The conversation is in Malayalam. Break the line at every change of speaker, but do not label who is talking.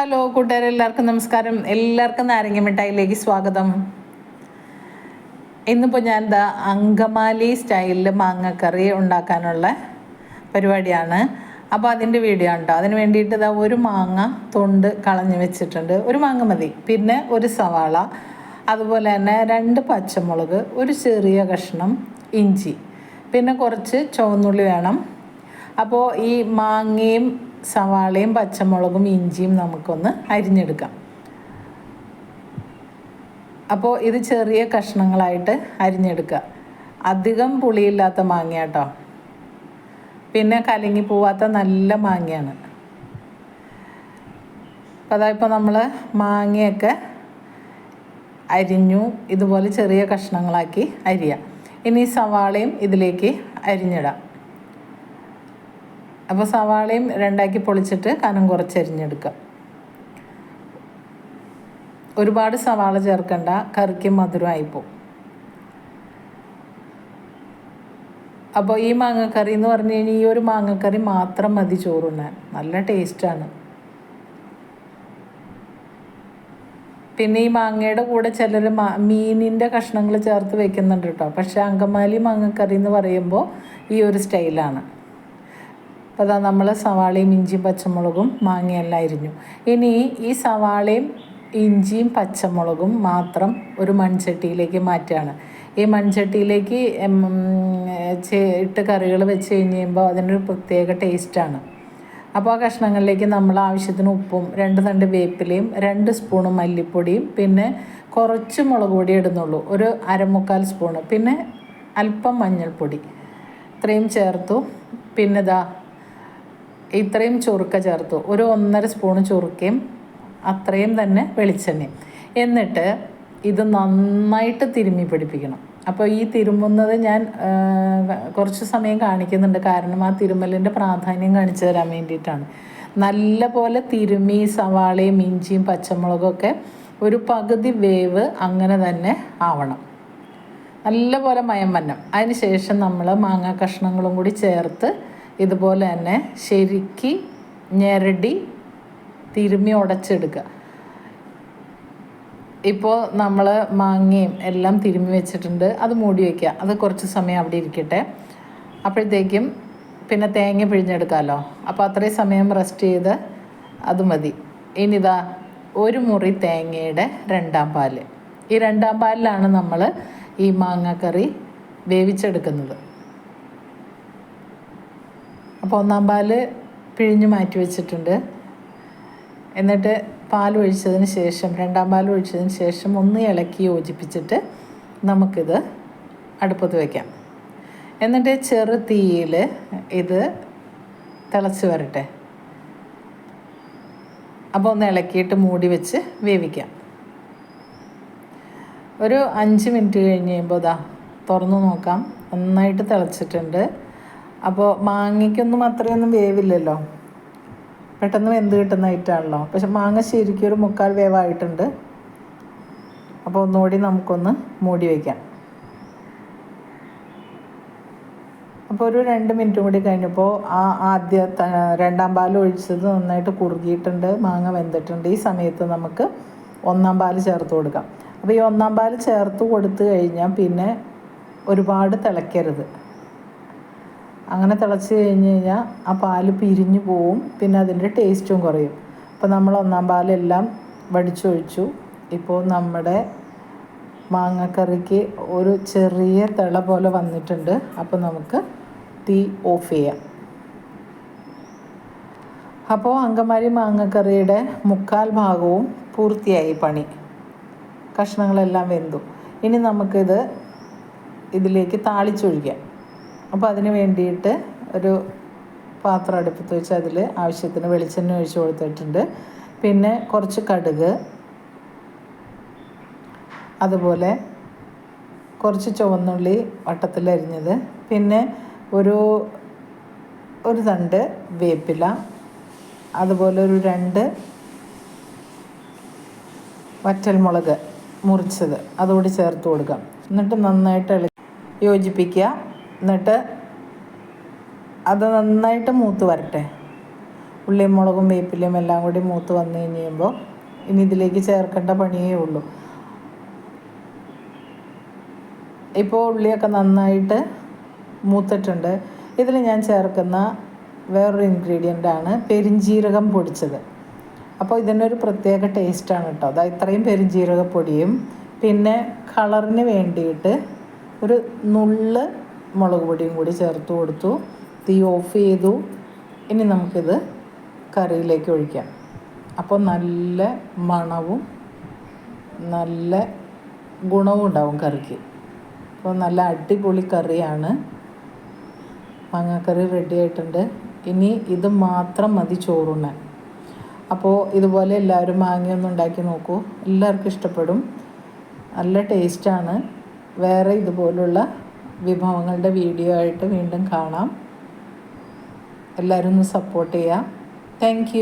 ഹലോ കൂട്ടുകാരെ എല്ലാവർക്കും നമസ്കാരം. എല്ലാവർക്കും നാരങ്ങ മിഠായിലേക്ക് സ്വാഗതം. ഇന്നിപ്പോൾ ഞാൻ എന്താ അങ്കമാലി സ്റ്റൈലിൽ മാങ്ങക്കറി ഉണ്ടാക്കാനുള്ള പരിപാടിയാണ്. അപ്പോൾ അതിന്റെ വീഡിയോ ഉണ്ടോ അതിന് വേണ്ടിയിട്ട് ഇതാ ഒരു മാങ്ങ തൊണ്ട് കളഞ്ഞു വെച്ചിട്ടുണ്ട്. ഒരു മാങ്ങ മതി. പിന്നെ ഒരു സവാള അതുപോലെ തന്നെ രണ്ട് പച്ചമുളക് ഒരു ചെറിയ കഷ്ണം ഇഞ്ചി പിന്നെ കുറച്ച് ചുവന്നുള്ളി വേണം. അപ്പോൾ ഈ മാങ്ങയും സവാളയും പച്ചമുളകും ഇഞ്ചിയും നമുക്കൊന്ന് അരിഞ്ഞെടുക്കാം. അപ്പോൾ ഇത് ചെറിയ കഷ്ണങ്ങളായിട്ട് അരിഞ്ഞെടുക്കുക. അധികം പുളിയില്ലാത്ത മാങ്ങ കേട്ടോ. പിന്നെ കലങ്ങി പോവാത്ത നല്ല മാങ്ങയാണ്. അപ്പോൾ അതാ ഇപ്പോൾ നമ്മൾ മാങ്ങയൊക്കെ അരിഞ്ഞു ഇതുപോലെ ചെറിയ കഷ്ണങ്ങളാക്കി അരിയാം. ഇനി സവാളയും ഇതിലേക്ക് അരിഞ്ഞിടാം. അപ്പോൾ സവാളയും രണ്ടാക്കി പൊളിച്ചിട്ട് കനം കുറച്ചരിഞ്ഞെടുക്കുക ഒരുപാട് സവാള ചേർക്കണ്ട കറിക്ക് പോകും അപ്പോൾ ഈ മാങ്ങക്കറി എന്ന് പറഞ്ഞു കഴിഞ്ഞാൽ ഈ ഒരു മാങ്ങക്കറി മാത്രം മതി ചോറുണ്ണാൻ നല്ല ടേസ്റ്റാണ് പിന്നെ ഈ മാങ്ങയുടെ കൂടെ ചിലർ മാ മീനിന്റെ കഷ്ണങ്ങൾ ചേർത്ത് വെക്കുന്നുണ്ട് കേട്ടോ. പക്ഷേ അങ്കമാലി മാങ്ങക്കറി എന്ന് പറയുമ്പോൾ ഈ ഒരു സ്റ്റൈലാണ് അതാ നമ്മൾ സവാളയും ഇഞ്ചിയും പച്ചമുളകും മാങ്ങയെല്ലാം അരിഞ്ഞു. ഇനി ഈ സവാളയും ഇഞ്ചിയും പച്ചമുളകും മാത്രം ഒരു മൺചട്ടിയിലേക്ക് മാറ്റുകയാണ്. ഈ മൺചട്ടിയിലേക്ക് ഇട്ട് കറികൾ വെച്ച് കഴിഞ്ഞ് കഴിയുമ്പോൾ അതിനൊരു പ്രത്യേക ടേസ്റ്റാണ്. അപ്പോൾ ആ കഷ്ണങ്ങളിലേക്ക് നമ്മൾ ആവശ്യത്തിന് ഉപ്പും രണ്ട് തണ്ട് വേപ്പിലയും രണ്ട് സ്പൂണ് മല്ലിപ്പൊടിയും പിന്നെ കുറച്ച് മുളക് പൊടി ഇടുന്നുള്ളൂ. ഒരു അരമുക്കാൽ സ്പൂണ്. പിന്നെ അല്പം മഞ്ഞൾപ്പൊടി. ഇത്രയും ചേർത്തു. പിന്നെ ഇതാ ഇത്രയും ചുറുക്ക ചേർത്തു. ഒരു ഒന്നര സ്പൂണ് ചുറുക്കയും അത്രയും തന്നെ വെളിച്ചെണ്ണയും. എന്നിട്ട് ഇത് നന്നായിട്ട് തിരുമ്മി പിടിപ്പിക്കണം. അപ്പോൾ ഈ തിരുമ്മുന്നത് ഞാൻ കുറച്ച് സമയം കാണിക്കുന്നുണ്ട്. കാരണം ആ തിരുമ്മലിന്റെ പ്രാധാന്യം കാണിച്ചു തരാൻ വേണ്ടിയിട്ടാണ്. നല്ല പോലെ തിരുമ്മി സവാളയും ഇഞ്ചിയും പച്ചമുളകൊക്കെ ഒരു പകുതി വേവ് അങ്ങനെ തന്നെ ആവണം. നല്ലപോലെ മയം വന്നം അതിന് ശേഷം നമ്മൾ മാങ്ങാ കഷ്ണങ്ങളും കൂടി ചേർത്ത് ഇതുപോലെ തന്നെ ശരിക്ക് ഞെരടി തിരുമ്മി ഉടച്ചെടുക്കുക ഇപ്പോൾ നമ്മൾ മാങ്ങയും എല്ലാം തിരുമ്മി വെച്ചിട്ടുണ്ട്. അത് മൂടി വയ്ക്കുക അത് കുറച്ച് സമയം അവിടെ ഇരിക്കട്ടെ. അപ്പോഴത്തേക്കും പിന്നെ തേങ്ങ പിഴിഞ്ഞെടുക്കാമല്ലോ അപ്പോൾ അത്രയും സമയം റെസ്റ്റ് ചെയ്ത് അത് മതി. ഇനിതാ ഒരു മുറി തേങ്ങയുടെ രണ്ടാം പാൽ. ഈ രണ്ടാം പാലിലാണ് നമ്മൾ ഈ മാങ്ങാക്കറി വേവിച്ചെടുക്കുന്നത്. അപ്പോൾ ഒന്നാം പാൽ പിഴിഞ്ഞ് മാറ്റി വെച്ചിട്ടുണ്ട്. എന്നിട്ട് പാൽ ഒഴിച്ചതിന് ശേഷം രണ്ടാം പാൽ ഒഴിച്ചതിന് ശേഷം ഒന്ന് ഇളക്കി യോജിപ്പിച്ചിട്ട് നമുക്കിത് അടുപ്പത്ത് വയ്ക്കാം എന്നിട്ട് ചെറു തീയിൽ ഇത് തിളച്ച് വരട്ടെ. അപ്പോൾ ഒന്ന് ഇളക്കിയിട്ട് മൂടി വെച്ച് വേവിക്കാം. ഒരു അഞ്ച് മിനിറ്റ് കഴിഞ്ഞ് കഴിയുമ്പോൾ ഇതാ തുറന്നു നോക്കാം. നന്നായിട്ട് തിളച്ചിട്ടുണ്ട്. അപ്പോൾ മാങ്ങയ്ക്കൊന്നും അത്രയൊന്നും വേവില്ലല്ലോ. പെട്ടെന്ന് വെന്ത് കിട്ടുന്ന ഐറ്റാണല്ലോ പക്ഷെ മാങ്ങ ശരിക്കും ഒരു മുക്കാൽ വേവായിട്ടുണ്ട്. അപ്പോൾ ഒന്നുകൂടി നമുക്കൊന്ന് മൂടി വയ്ക്കാം അപ്പോൾ ഒരു രണ്ട് മിനിറ്റും കൂടി കഴിഞ്ഞപ്പോൾ ആ ആദ്യ രണ്ടാം പാൽ ഒഴിച്ചത് നന്നായിട്ട് കുറുകിയിട്ടുണ്ട്. മാങ്ങ വെന്തിട്ടുണ്ട്. ഈ സമയത്ത് നമുക്ക് ഒന്നാം പാൽ ചേർത്ത് കൊടുക്കാം. അപ്പോൾ ഈ ഒന്നാം പാൽ ചേർത്ത് കൊടുത്തു കഴിഞ്ഞാൽ പിന്നെ ഒരുപാട് തിളയ്ക്കരുത് അങ്ങനെ തിളച്ച് കഴിഞ്ഞ് കഴിഞ്ഞാൽ ആ പാൽ പിരിഞ്ഞു പോവും. പിന്നെ അതിന്റെ ടേസ്റ്റും കുറയും. അപ്പോൾ നമ്മൾ ഒന്നാം പാലെല്ലാം വടിച്ചൊഴിച്ചു. ഇപ്പോൾ നമ്മുടെ മാങ്ങക്കറിക്ക് ഒരു ചെറിയ തിള പോലെ വന്നിട്ടുണ്ട്. അപ്പോൾ നമുക്ക് തീ ഓഫ് ചെയ്യാം. അപ്പോൾ അങ്കമാരി മാങ്ങക്കറിയുടെ മുക്കാൽ ഭാഗവും പൂർത്തിയായി പണി. കഷ്ണങ്ങളെല്ലാം വെന്തു. ഇനി നമുക്കിത് ഇതിലേക്ക് താളിച്ചൊഴിക്കാം. അപ്പോൾ അതിന് വേണ്ടിയിട്ട് ഒരു പാത്രം അടുപ്പത്ത് വെച്ച് അതിൽ ആവശ്യത്തിന് വെളിച്ചെണ്ണ ഒഴിച്ച് കൊടുത്തിട്ടുണ്ട്. പിന്നെ കുറച്ച് കടുക് അതുപോലെ കുറച്ച് ചുവന്നുള്ളി വട്ടത്തിലരിഞ്ഞത് പിന്നെ ഒരു ഒരു തണ്ട് വേപ്പില അതുപോലെ ഒരു രണ്ട് വറ്റൽമുളക് മുറിച്ചത്. അതുകൂടി ചേർത്ത് കൊടുക്കാം. എന്നിട്ട് നന്നായിട്ട് യോജിപ്പിക്കുക. എന്നിട്ട് അത് നന്നായിട്ട് മൂത്ത് വരട്ടെ. ഉള്ളിയും മുളകും വേപ്പിലയും എല്ലാം കൂടി മൂത്ത് വന്നു കഴിഞ്ഞുമ്പോൾ ഇനി ഇതിലേക്ക് ചേർക്കേണ്ട പണിയേ ഉള്ളൂ. ഇപ്പോൾ ഉള്ളിയൊക്കെ നന്നായിട്ട് മൂത്തിട്ടുണ്ട്. ഇതിൽ ഞാൻ ചേർക്കുന്ന വേറൊരു ഇൻഗ്രീഡിയന്റ് ആണ് പെരിഞ്ജീരകം പൊടിച്ചത്. അപ്പോൾ ഇതിനൊരു പ്രത്യേക ടേസ്റ്റാണ് കേട്ടോ. അതാ ഇത്രയും പെരിഞ്ജീരകപ്പൊടിയും പിന്നെ കളറിന് വേണ്ടിയിട്ട് ഒരു നുള്ള് മുളക് പൊടിയും കൂടി ചേർത്ത് കൊടുത്തു. തീ ഓഫ് ചെയ്തു. ഇനി നമുക്കിത് കറിയിലേക്ക് ഒഴിക്കാം. അപ്പോൾ നല്ല മണവും നല്ല ഗുണവും ഉണ്ടാവും കറിക്ക്. അപ്പോൾ നല്ല അടിപൊളി കറിയാണ്. മാങ്ങാക്കറി റെഡി ആയിട്ടുണ്ട്. ഇനി ഇത് മാത്രം മതി ചോറുണ്ണാൻ. അപ്പോൾ ഇതുപോലെ എല്ലാവരും മാങ്ങയൊന്നും ഉണ്ടാക്കി നോക്കൂ. എല്ലാവർക്കും ഇഷ്ടപ്പെടും. നല്ല ടേസ്റ്റാണ് വേറെ ഇതുപോലുള്ള വിഭവങ്ങളുടെ വീഡിയോ ആയിട്ട് വീണ്ടും കാണാം. എല്ലാവരും ഒന്ന് സപ്പോർട്ട് ചെയ്യാം. താങ്ക്